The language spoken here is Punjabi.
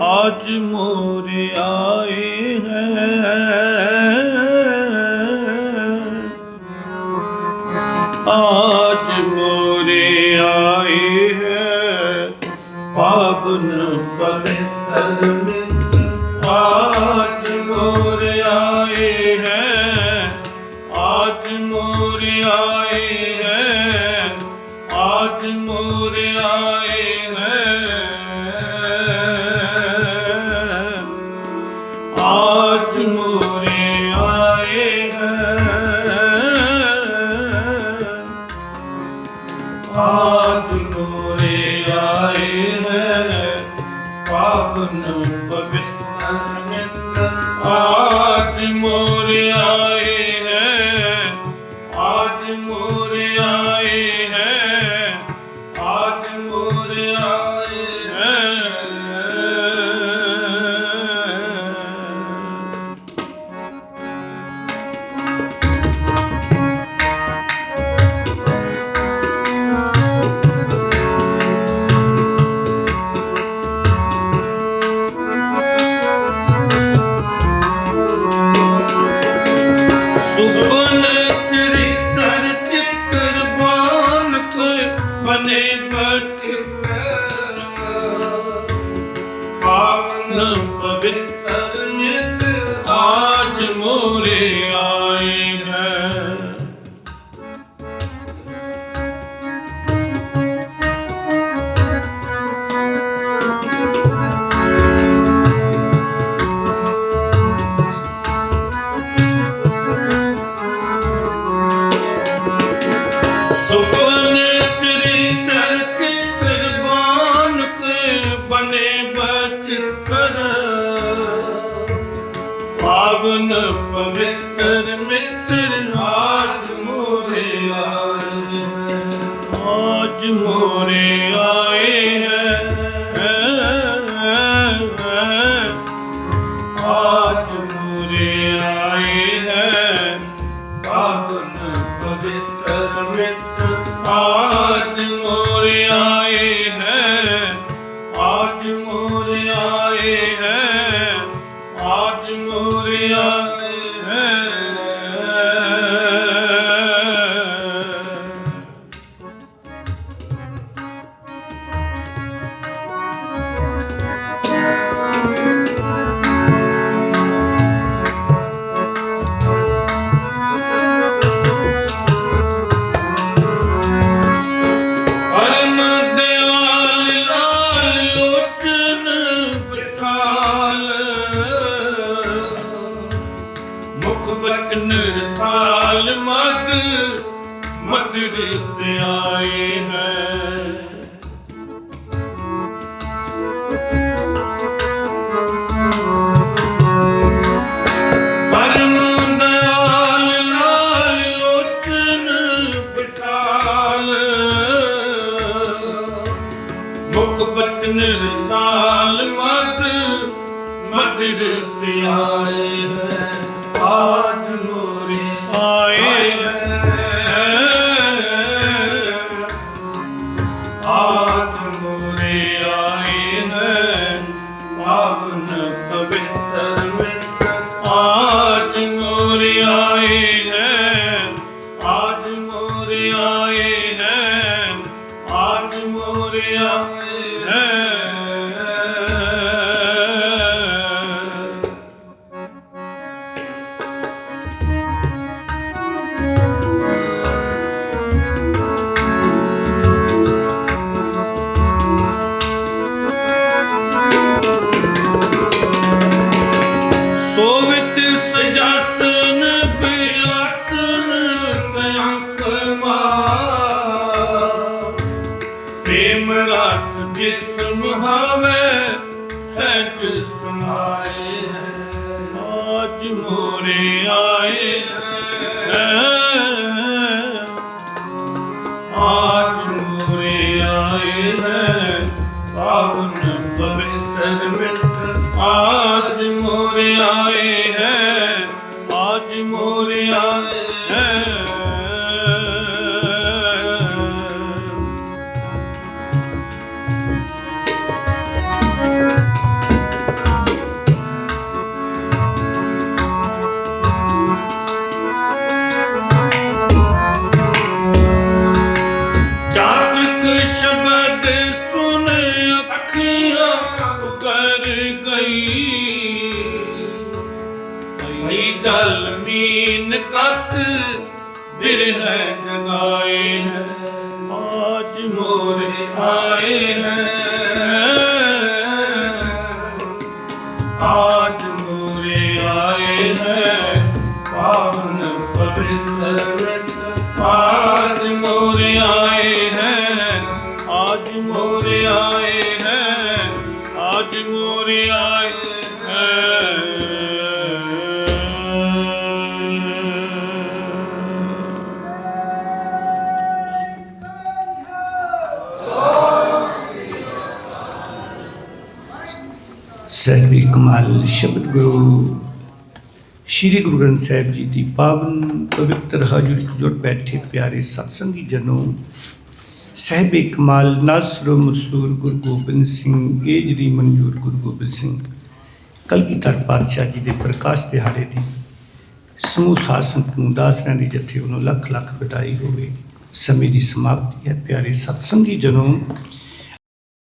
आज मोरे आए हैं आज मोरे आए हैं पावन पवित्र मित्र आज मोरे आए हैं आज मोरे आए हैं आज मोरे More. ਪਾਵਨ ਪਵਿੱਤਰ ਮਿੱਤਰ ਆਜ ਮੋਰੇ ਆਜ ਆਜ ਨਾਨਕ ਨਿਰਸਾਲ ਮਦ ਮਦਰੀ ਤੇ ਆਏ ਹੈ। ਨਿਰਸਾਲ ਮਦ ਮਦਿਰ ਪਿਆਏ ਹੈ। Lord. ਰਸ ਬਿਸਮ ਹਵੇ ਸੈਕ ਆਏ ਹੈ ਅੱਜ ਮੋਰੇ ਆਏ ਹੈ ਅੱਜ ਮੋਰੇ ਆਏ ਹੈ ਗਈ। ਭਈ ਜਲ ਮੀਨ ਕਤ ਬਿਰਹ ਜਗਾਏ ਹੈ। ਆਜ ਮੋਰੇ ਆਏ ਹੈ। ਆਜ ਮੋਰੇ ਆਏ ਹੈ। ਪਾਵਨ ਪਵਿੱਤਰ ਵਿਤ ਆਜ ਮੋਰੇ ਆਏ ਹੈ। ਆਜ ਮੋਰੇ ਆਏ ਸਹਿਬੀ ਕਮਾਲ ਸ਼ਬਦ ਗੁਰੂ, ਸ਼੍ਰੀ ਗੁਰੂ ਗ੍ਰੰਥ ਸਾਹਿਬ ਜੀ ਦੀ ਪਾਵਨ ਪਵਿੱਤਰ ਹਜ਼ੂਰ ਜੁੜ ਬੈਠੇ ਪਿਆਰੇ ਸਤਸੰਗੀ ਜਨੋ ਸਹਿਬੇ ਕਮਾਲ ਨਸਰ ਮਸੂਰ ਗੁਰੂ ਗੋਬਿੰਦ ਸਿੰਘ, ਏਜਰੀ ਮਨਜੂਰ ਗੁਰੂ ਗੋਬਿੰਦ ਸਿੰਘ, ਕਲਗੀਧਰ ਪਾਤਸ਼ਾਹ ਜੀ ਦੇ ਪ੍ਰਕਾਸ਼ ਦਿਹਾੜੇ ਦੀ, ਸਮੂਹ ਸਾਧ ਸੰਗਤ ਨੂੰ ਦਾਸਰਿਆਂ ਦੀ ਜਥੇ ਨੂੰ ਲੱਖ ਲੱਖ ਵਧਾਈ ਹੋਵੇ। ਸਮੇਂ ਦੀ ਸਮਾਪਤੀ ਹੈ। ਪਿਆਰੇ ਸਤਸੰਗੀ ਜਨੋ